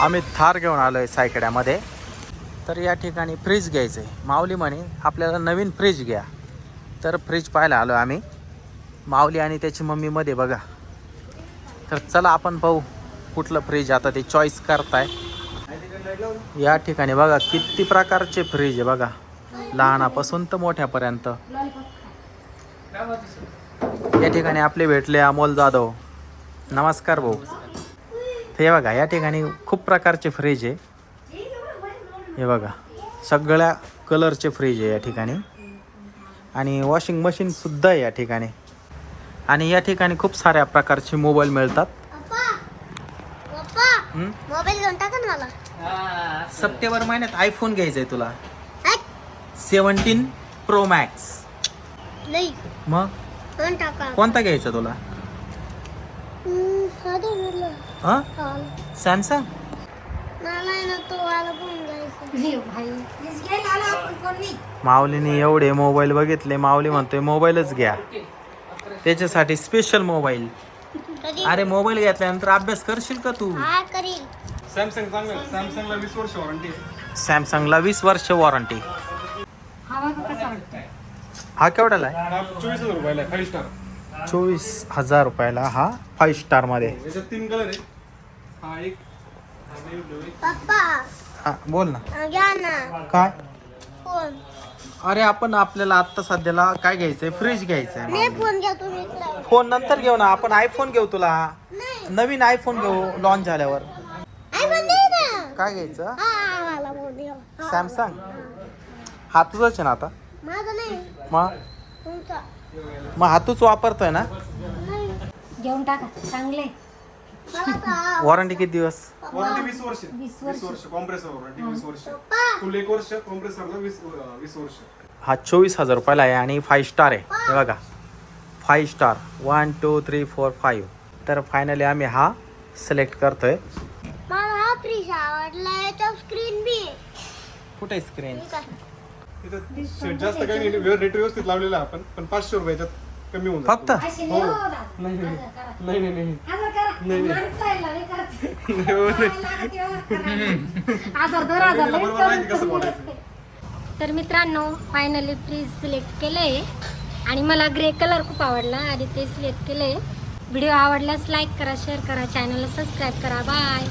आम्ही थार घेऊन आलो आहे सायकड्यामध्ये. तर या ठिकाणी फ्रीज घ्यायचं आहे माऊली म्हणे आपल्याला नवीन फ्रीज घ्या. तर फ्रीज पाहायला आलो आहे आम्ही. माऊली आणि त्याची मम्मीमध्ये बघा. तर चला आपण पाहू कुठलं फ्रीज आता ते चॉईस करताय. या ठिकाणी बघा किती प्रकारचे फ्रीज आहे बघा. लहानापासून तर मोठ्यापर्यंत. या ठिकाणी आपले भेटले अमोल जाधव. नमस्कार भाऊ. हे बघा या ठिकाणी खूप प्रकारचे फ्रीज आहे. हे बघा सगळ्या कलरचे फ्रीज आहे या ठिकाणी. आणि वॉशिंग मशीन सुद्धा आहे या ठिकाणी. आणि या ठिकाणी खूप साऱ्या प्रकारचे मोबाईल मिळतात. पप्पा पप्पा? मोबाईल घेऊन टाका ना मला. सप्टेंबर महिन्यात आयफोन घ्यायचा आहे तुला सेवन्टीन प्रो मॅक्स नाही मग? घेऊन टाका. कोणता घ्यायचा तुला. हां. सॅमसंग? घ्यायचा. माऊलीने एवढे मोबाईल बघितले माऊली म्हणतोय मोबाईलच घ्या. त्याच्यासाठी स्पेशल मोबाईल. अरे मोबाईल घेतल्यानंतर अभ्यास करशील का तू? हा करील सॅमसंग चांगलं. सॅमसंगला वीस वर्ष वॉरंटी आहे. सॅमसंगला वीस वर्ष वॉरंटी हा आहे? हा चोवीस हजार रुपयाला फाईव्ह स्टार चोवीस हजार रुपयाला हा फाईव्ह स्टारमध्ये याच्यात तीन कलर आहे हा एक हा हा बोल ना. घ्या ना. काय? फोन. अरे आपण आपल्याला आत्ता सध्याला काय घ्यायचंय? फ्रीज घ्यायचंय. फोन घ्या तुम्ही इकडे. फोन नंतर घेऊ ना. आपण आयफोन घेऊ तुला. नाही. नवीन आयफोन घेऊ लॉन्च झाल्यावर. आयफोन नाही ना. काय घ्यायचं. सॅमसंग हा तुझाच आहे ना आता? माझा नाही. मग? मग हा तूच वापरतोय ना? नाही. घेऊन टाका चांगले. वॉरंटी किती दिवस? वॉरंटी वीस वर्ष. वीस वीस वर्ष. कॉम्प्रेसर वॉरंटी वीस वर्ष. फुल एक वर्ष कॉम्प्रेसरला वीस अं, वीस वर्ष. हा चोवीस हजार रुपयाला आहे आणि फाईव्ह स्टार आहे. हे बघा. Five star one two three four five तर फायनली आम्ही हा सिलेक्ट करतोय. मला हा फ्रीज आवडला याच्यावर स्क्रीन बी. कुठे स्क्रीन आहे जास्त काही नाही रेट व्यवस्थित लावलेला आहे आपण पण पाचशे रुपये याच्यात कमी होऊन जातं. फक्त नाही हो दादा. नाही नाही असं करा. नाही नाही नाही असं करा. नाही, नाही. माणसाला नाही करत. नाही, हो, नाही. माणसाला तेव्हा करा. हजार दोन हजार लई बरोबर माहिती कसं करून बोलायचं. तर मित्रांनो फायनली फ्रीज सिलेक्ट केलंय आणि मला ग्रे कलर खूप आवडला आणि ते सिलेक्ट केलंय व्हिडिओ आवडल्यास लाईक करा शेअर करा चॅनलला सबस्क्राईब करा बाय